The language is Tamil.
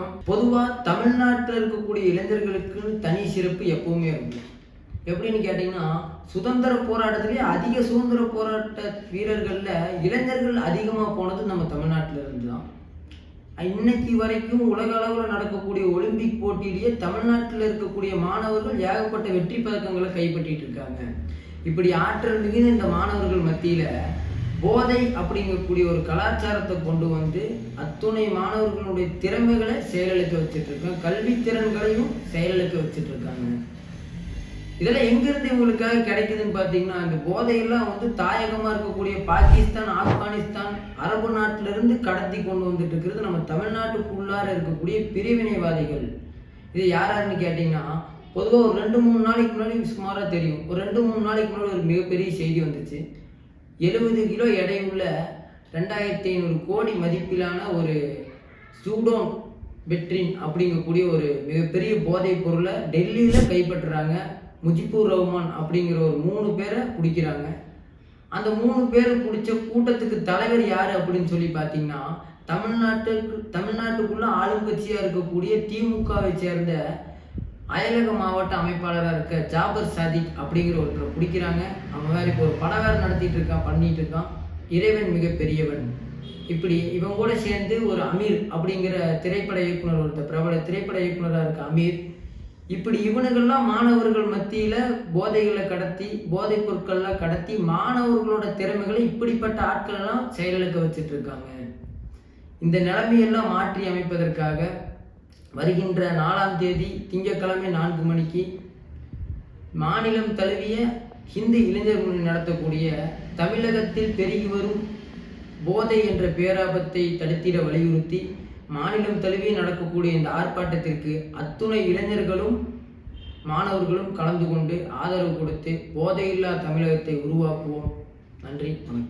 வணக்கம் பொதுவாக தமிழ்நாட்டில் இருக்கக்கூடிய இளைஞர்களுக்குன்னு தனி சிறப்பு எப்பவுமே இருக்கும் எப்படின்னு கேட்டிங்கன்னா சுதந்திர போராட்டத்திலே அதிக சுதந்திர போராட்ட வீரர்களில் இளைஞர்கள் அதிகமாக போனது நம்ம தமிழ்நாட்டில் இருந்து தான் இன்னைக்கு வரைக்கும் உலக அளவில் நடக்கக்கூடிய ஒலிம்பிக் போட்டியிலேயே தமிழ்நாட்டில் இருக்கக்கூடிய மாணவர்கள் ஏகப்பட்ட வெற்றி பதக்கங்களை கைப்பற்றிட்டு இருக்காங்க. இப்படி ஆற்றல் மிகுந்த இந்த மாணவர்கள் மத்தியில் போதை அப்படிங்கக்கூடிய ஒரு கலாச்சாரத்தை கொண்டு வந்து அத்துணை மாணவர்களுடைய திறமைகளை செயலிழக்க வச்சுட்டு இருக்காங்க. கல்வி திறன்களையும் செயலிழக்க வச்சுட்டு இருக்காங்க. இதெல்லாம் எங்கேருந்து இவங்களுக்காக கிடைக்குதுன்னு பார்த்தீங்கன்னா இந்த போதையெல்லாம் வந்து தாயகமாக இருக்கக்கூடிய பாகிஸ்தான் ஆப்கானிஸ்தான் அரபு நாட்டிலிருந்து கடத்தி கொண்டு வந்துட்டு இருக்கிறது நம்ம தமிழ்நாட்டுக்குள்ளார இருக்கக்கூடிய பிரிவினைவாதிகள். இது யார் யாருன்னு கேட்டிங்கன்னா பொதுவாக ஒரு ரெண்டு மூணு நாளைக்கு முன்னாடி சுமாராக தெரியும். ஒரு ரெண்டு மூணு நாளைக்கு முன்னாடி ஒரு மிகப்பெரிய செய்தி வந்துச்சு. எழுபது கிலோ எடையுள்ள ரெண்டாயிரத்தி ஐநூறு கோடி மதிப்பிலான ஒரு சூடோன் பெட்ரின் அப்படிங்கக்கூடிய ஒரு மிகப்பெரிய போதைப் பொருளை டெல்லியில் கைப்பற்றுறாங்க முஜிபூர் ரஹ்மான் அப்படிங்கிற ஒரு மூணு பேரை பிடிக்கிறாங்க. அந்த மூணு பேர் பிடிச்ச கூட்டத்துக்கு தலைவர் யார் அப்படின்னு சொல்லி பார்த்தீங்கன்னா தமிழ்நாட்டுக்கு தமிழ்நாட்டுக்குள்ளே ஆளுங்கட்சியாக இருக்கக்கூடிய திமுகவை சேர்ந்த அயலக மாவட்ட அமைப்பாளராக இருக்க ஜாபர் சாதிக் அப்படிங்கிற ஒருத்தரை பிடிக்கிறாங்க. அவன் வேறு இப்போ ஒரு படம் வேறு நடத்திட்டு இருக்கான் பண்ணிட்டு இருக்கான். இறைவன் மிக பெரியவன் இப்படி இவன் கூட சேர்ந்து ஒரு அமீர் அப்படிங்கிற திரைப்பட இயக்குனர் ஒருத்தர் பிரபல திரைப்பட இயக்குனராக இருக்க அமீர். இப்படி இவனுங்கள்லாம் மாணவர்கள் மத்தியில் போதைகளை கடத்தி போதைப் பொருட்கள்லாம் கடத்தி மாணவர்களோட திறமைகளை இப்படிப்பட்ட ஆட்களெல்லாம் செயலிழக்க வச்சுட்டு இருக்காங்க. இந்த நிலைமையெல்லாம் மாற்றி அமைப்பதற்காக வருகின்ற நாலாம் தேதி திங்கட்கிழமை நான்கு மணிக்கு மாநிலம் தழுவிய ஹிந்து இளைஞர் முன்னணி நடத்தக்கூடிய தமிழகத்தில் பெருகி வரும் போதை என்ற பேராபத்தை தடுத்திட வலியுறுத்தி மாநிலம் தழுவிய நடக்கக்கூடிய இந்த ஆர்ப்பாட்டத்திற்கு அத்துணை இளைஞர்களும் மாணவர்களும் கலந்து கொண்டு ஆதரவு கொடுத்து போதையில்லா தமிழகத்தை உருவாக்குவோம். நன்றி. வணக்கம்.